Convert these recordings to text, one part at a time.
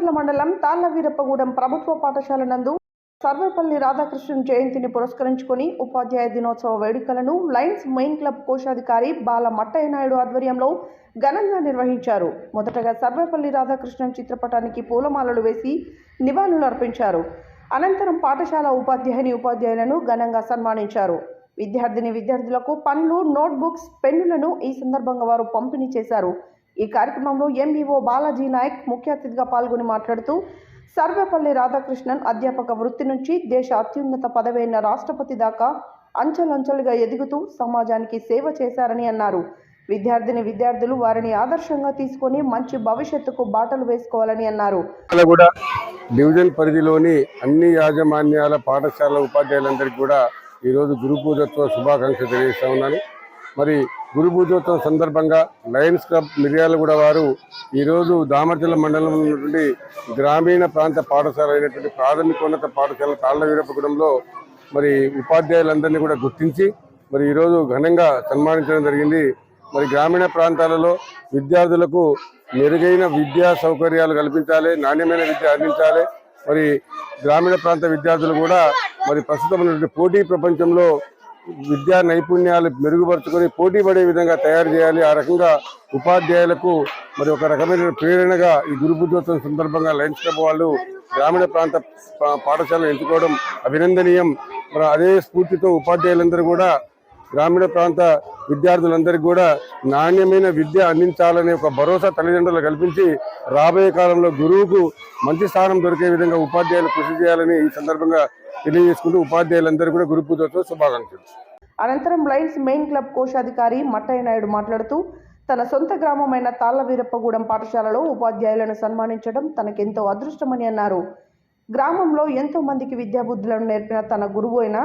దామచర్ల మండలం తాళ్ళవీరప్పగూడెం ప్రభుత్వ పాఠశాల నందు సర్వేపల్లి రాధాకృష్ణన్ జయంతిని పురస్కరించుకొని ఉపాధ్యాయ దినోత్సవ వేడుకలను లయన్స్ మెయిన్ క్లబ్ కోశాధికారి బాల మట్టయ్య నాయుడు ఆధ్వర్యంలో ఘనంగా నిర్వహించారు. మొదటగా సర్వేపల్లి రాధాకృష్ణన్ చిత్రపటానికి పూలమాలలు వేసి నివాళులు అర్పించారు. అనంతరం పాఠశాల ఉపాధ్యాయుని ఉపాధ్యాయులను ఘనంగా సన్మానించారు. విద్యార్థిని విద్యార్థులకు పనులు నోట్బుక్స్ పెన్నులను ఈ సందర్భంగా వారు పంపిణీ చేశారు. ఈ కార్యక్రమంలో ఎంఈఓ బాలాజీ నాయక్ ముఖ్య అతిథిగా పాల్గొని మాట్లాడుతూ సర్వేపల్లి రాధాకృష్ణన్ అధ్యాపక వృత్తి నుంచి దేశ అత్యున్నత పదవైన రాష్ట్రపతి దాకా అంచెలంచెలుగా ఎదుగుతూ సమాజానికి సేవ చేశారని అన్నారు. విద్యార్థిని విద్యార్థులు వారిని ఆదర్శంగా తీసుకొని మంచి భవిష్యత్తుకు బాటలు వేసుకోవాలని అన్నారు. కూడా డివిజన్ పరిధిలోని అన్ని యాజమాన్యాల పాఠశాల ఉపాధ్యాయులందరికీ కూడా ఈరోజు గురు పూజోత్సవ శుభాకాంక్షలు తెలియజేస్తా ఉన్నాను. మరి గురు పూజోత్సవం సందర్భంగా లయన్స్ క్లబ్ మిర్యాలగూడ వారు ఈరోజు దామర్జల మండలం నుండి గ్రామీణ ప్రాంత పాఠశాల అయినటువంటి ప్రాథమికోన్నత పాఠశాల తాళ్ళవీరపగూడెంలో మరి ఉపాధ్యాయులందరినీ కూడా గుర్తించి మరి ఈరోజు ఘనంగా సన్మానించడం జరిగింది. మరి గ్రామీణ ప్రాంతాలలో విద్యార్థులకు మెరుగైన విద్యా సౌకర్యాలు కల్పించాలి నాణ్యమైన విద్య అందించాలి. మరి గ్రామీణ ప్రాంత విద్యార్థులు కూడా మరి ప్రస్తుతం ఉన్నటువంటి పోటీ ప్రపంచంలో విద్యా నైపుణ్యాలు మెరుగుపరుచుకొని పోటీ పడే విధంగా తయారు చేయాలి. ఆ రకంగా ఉపాధ్యాయులకు మరి ఒక రకమైన ప్రేరణగా ఈ గురు పూజోత్సవం సందర్భంగా లయన్స్ క్లబ్ వాళ్ళు గ్రామీణ ప్రాంత పా- పాఠశాలను ఎంచుకోవడం అభినందనీయం. మరి అదే స్ఫూర్తితో ఉపాధ్యాయులందరూ కూడా గ్రామీణ ప్రాంత విద్యార్థులందరికీ కూడా నాణ్యమైన విద్య అందించాలనే ఒక భరోసా తల్లిదండ్రులు కల్పించి రాబోయే కాలంలో గురువుకు మంచి స్థానం దొరికే విధంగా ఉపాధ్యాయులు కృషి చేయాలని ఈ సందర్భంగా తెలియజేసుకుంటూ ఉపాధ్యాయులందరూ కూడా గురు పూజోత్సవ శుభాకాంక్షలు. అనంతరం లయన్స్ మెయిన్ క్లబ్ కోశాధికారి మట్టయ్య నాయుడు మాట్లాడుతూ తన సొంత గ్రామమైన తాళ్ళవీరప్పగూడెం పాఠశాలలో ఉపాధ్యాయులను సన్మానించడం తనకెంతో అదృష్టమని అన్నారు. గ్రామంలో ఎంతో మందికి విద్యాబుద్ధులను నేర్పిన తన గురువు అయిన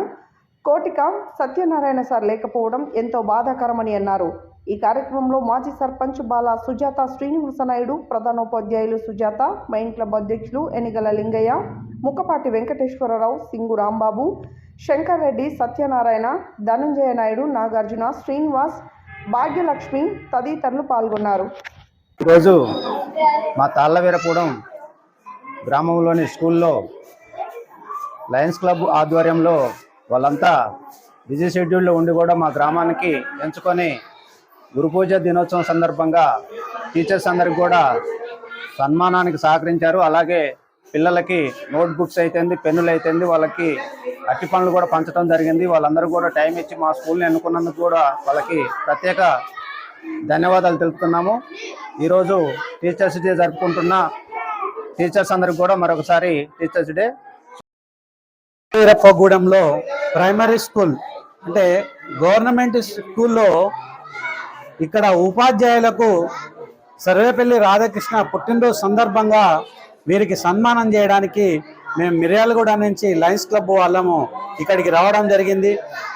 కోటిక సత్యనారాయణ సార్ లేకపోవడం ఎంతో బాధాకరమని అన్నారు. ఈ కార్యక్రమంలో మాజీ సర్పంచ్ బాల సుజాత శ్రీనివాసనాయుడు ప్రధానోపాధ్యాయులు సుజాత మెయిన్ క్లబ్ అధ్యక్షులు ఎనిగల లింగయ్య ముక్కపాటి వెంకటేశ్వరరావు సింగు రాంబాబు శంకర్రెడ్డి సత్యనారాయణ ధనంజయ నాయుడు నాగార్జున శ్రీనివాస్ భాగ్యలక్ష్మి తదితరులు పాల్గొన్నారు. ఈరోజు మా తాళ్ళవీరపురం గ్రామంలోని స్కూల్లో లయన్స్ క్లబ్ ఆధ్వర్యంలో వాళ్ళంతా బిజీ షెడ్యూల్లో ఉండి కూడా మా గ్రామానికి ఎంచుకొని గురు పూజ దినోత్సవం సందర్భంగా టీచర్స్ అందరికి కూడా సన్మానానికి సహకరించారు. అలాగే పిల్లలకి నోట్ బుక్స్ అయితేంది పెన్నులు అయితేంది వాళ్ళకి అట్టి పనులు కూడా పంచడం జరిగింది. వాళ్ళందరూ కూడా టైం ఇచ్చి మా స్కూల్ని ఎన్నుకున్నందుకు కూడా వాళ్ళకి ప్రత్యేక ధన్యవాదాలు తెలుపుతున్నాము. ఈరోజు టీచర్స్ డే జరుపుకుంటున్న టీచర్స్ అందరికి కూడా మరొకసారి టీచర్స్ డే వీరప్పగూడెంలో ప్రైమరీ స్కూల్ అంటే గవర్నమెంట్ స్కూల్లో ఇక్కడ ఉపాధ్యాయులకు సర్వేపల్లి రాధాకృష్ణ పుట్టినరోజు సందర్భంగా వీరికి సన్మానం చేయడానికి మేము మిర్యాలగూడ నుంచి లయన్స్ క్లబ్ వాళ్ళము ఇక్కడికి రావడం జరిగింది.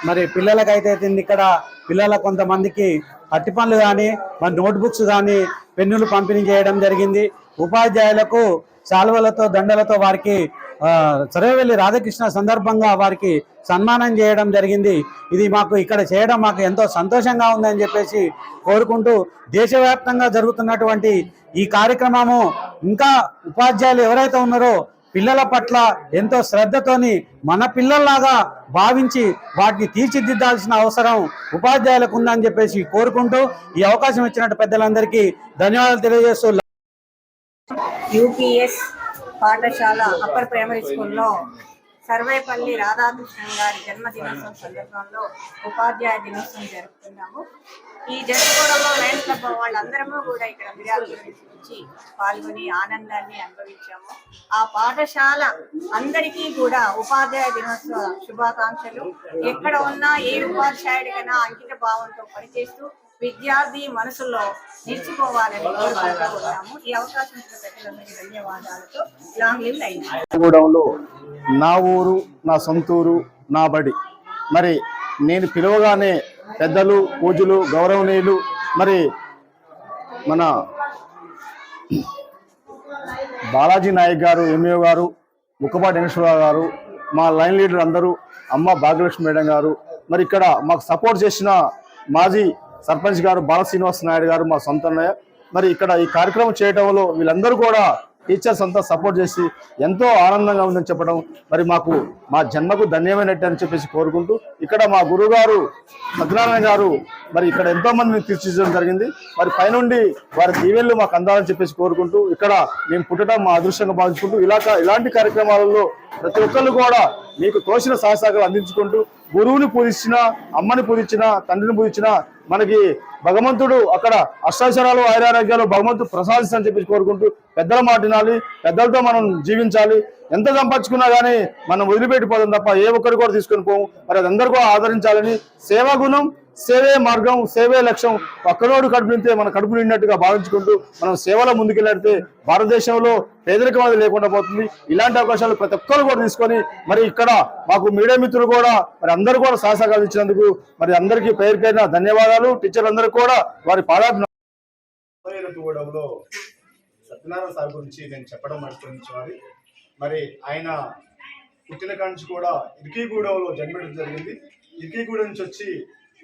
మరి పిల్లలకైతే అయితే ఇక్కడ పిల్లల కొంతమందికి అట్టి పనులు కానీ మరి నోట్బుక్స్ కానీ పెన్నులు పంపిణీ చేయడం జరిగింది. ఉపాధ్యాయులకు శాలువలతో దండలతో వారికి ఆ, రాధాకృష్ణ సందర్భంగా వారికి సన్మానం చేయడం జరిగింది. ఇది మాకు ఇక్కడ చేయడం మాకు ఎంతో సంతోషంగా ఉందని చెప్పేసి కోరుకుంటూ దేశవ్యాప్తంగా జరుగుతున్నటువంటి ఈ కార్యక్రమము ఇంకా ఉపాధ్యాయులు ఎవరైతే ఉన్నారో పిల్లల పట్ల ఎంతో శ్రద్ధతోని మన పిల్లల్లాగా భావించి వాటిని తీర్చిదిద్దాల్సిన అవసరం ఉపాధ్యాయులకు ఉందని చెప్పేసి కోరుకుంటూ ఈ అవకాశం ఇచ్చినట్టు పెద్దలందరికీ ధన్యవాదాలు తెలియజేస్తూ యూపీఎస్ పాఠశాల అప్పర్ ప్రైమరీ స్కూల్లో సర్వేపల్లి రాధాకృష్ణన్ గారి జన్మదినోత్సవం సందర్భంలో ఉపాధ్యాయ దినోత్సవం జరుపుతున్నాము ఈ జరుపుకోవడంలో లయన్స్ క్లబ్ వాళ్ళందరము కూడా ఇక్కడ మిర్యాల నుంచి పాల్గొని ఆనందాన్ని అనుభవించాము. ఆ పాఠశాల అందరికీ కూడా ఉపాధ్యాయ దినోత్సవ శుభాకాంక్షలు. ఎక్కడ ఉన్నా ఏ ఉపాధ్యాయుడికైనా అంకిత భావంతో పనిచేస్తూ విద్యార్థి మనసులో నిలిచిపోవాలని కోరుకుంటూ ఉన్నాము ఈ అవకాశం ఇచ్చిన ధన్యవాదాలతో లాంగ్ లివ్ నా ఊరు నా సొంతూరు నా బడి. మరి నేను పిలవగానే పెద్దలు పూజలు గౌరవనీయులు మరి మన బాలాజీ నాయక్ గారు ఎంఏ గారు ముక్కపాటి వెంకటేశ్వరరావు గారు మా లైన్ లీడర్ అందరూ అమ్మ భాగ్యలక్ష్మి మేడం గారు మరి ఇక్కడ మాకు సపోర్ట్ చేసిన మాజీ సర్పంచ్ గారు బాల శ్రీనివాస నాయుడు గారు మా సొంత అన్నయ్య. మరి ఇక్కడ ఈ కార్యక్రమం చేయడంలో వీళ్ళందరూ కూడా టీచర్స్ అంతా సపోర్ట్ చేసి ఎంతో ఆనందంగా ఉందని చెప్పడం మరి మాకు మా జన్మకు ధన్యమైనట్టు అని చెప్పేసి కోరుకుంటూ ఇక్కడ మా గురుగారు సత్యనారాయణ గారు మరి ఇక్కడ ఎంతో మందిని తీర్చిదిద్దడం జరిగింది. మరి పైనుండి వారి దీవెళ్ళు మాకు అందాలని చెప్పేసి కోరుకుంటూ ఇక్కడ మేము పుట్టడం మా అదృష్టంగా భావించుకుంటూ ఇలా ఇలాంటి కార్యక్రమాలలో ప్రతి ఒక్కళ్ళు కూడా మీకు తోచిన సహసాగాలు అందించుకుంటూ గురువుని పూజించిన అమ్మని పూజించిన తండ్రిని పూజించిన మనకి భగవంతుడు అక్కడ అష్టాచరాలు ఐరారోగ్యాలు భగవంతుడు ప్రసాదిస్తని చెప్పి కోరుకుంటూ పెద్దల మాట వినాలి పెద్దలతో మనం జీవించాలి. ఎంత సంపాదించుకున్నా కానీ మనం వదిలిపెట్టిపోదాం తప్ప ఏ ఒక్కరు కూడా తీసుకొని పోము. మరి అదందరూ కూడా ఆదరించాలని సేవా గుణం సేవే మార్గం సేవే లక్ష్యం. పక్కనోడు కడుపు నింటే మన కడుపు నిండినట్టుగా భావించుకుంటూ మనం సేవలో ముందుకెళ్ళితే భారతదేశంలో పేదరికం అది లేకుండా పోతుంది. ఇలాంటి అవకాశాలు ప్రతి ఒక్కరు కూడా తీసుకొని మరి ఇక్కడ మాకు మీడియా మిత్రులు కూడా మరి అందరూ కూడా సహసహకాలు ఇచ్చినందుకు మరి అందరికీ పేరు పేరిన ధన్యవాదాలు. టీచర్లందరూ కూడా వారి పాదాభిన సత్యనారాయణ సార్ గురించి నేను చెప్పడం మర్చిపోయించాలి మరి ఆయన పుట్టిన కాడి నుంచి కూడా ఇరికీగూడెంలో జన్మించడం జరిగింది. ఇరికీగూడెం నుంచి వచ్చి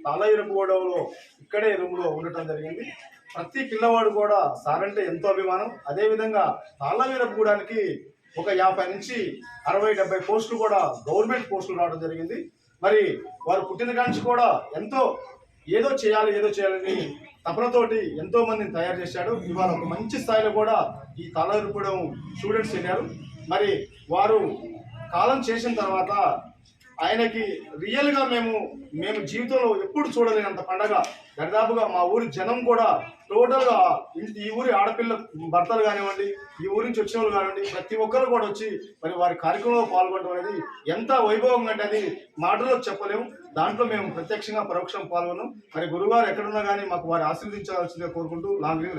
తాళగిరగూడెంలో ఇక్కడే రూమ్లో ఉండటం జరిగింది. ప్రతి పిల్లవాడు కూడా సార్ అంటే ఎంతో అభిమానం. అదేవిధంగా తాళవీరగూడానికి ఒక యాభై నుంచి అరవై డెబ్బై పోస్టులు కూడా గవర్నమెంట్ పోస్టులు రావడం జరిగింది. మరి వారు పుట్టిన కాంచి కూడా ఎంతో ఏదో చేయాలి ఏదో చేయాలని తపనతోటి ఎంతో మందిని తయారు చేశాడు. ఇవాళ ఒక మంచి స్థాయిలో కూడా ఈ తలరుపడం స్టూడెంట్స్ వెళ్ళారు మరి వారు కాలం చేసిన తర్వాత ఆయనకి రియల్గా మేము మేము జీవితంలో ఎప్పుడు చూడలేనంత పండగ. దరిదాపుగా మా ఊరి జనం కూడా టోటల్గా ఈ ఊరి ఆడపిల్ల భర్తలు కానివ్వండి ఈ ఊరి నుంచి వచ్చిన వాళ్ళు కానివ్వండి ప్రతి ఒక్కరు కూడా వచ్చి మరి వారి కార్యక్రమంలో పాల్గొనడం అనేది ఎంత వైభవం అంటే అది మాటలో చెప్పలేము. దాంట్లో మేము ప్రత్యక్షంగా పరోక్షం పాల్గొన్నాం. మరి గురుగారు ఎక్కడున్నా కానీ మాకు వారి ఆశీర్వదించాల్సిందిగా కోరుకుంటూ లాంగ్ లీవ్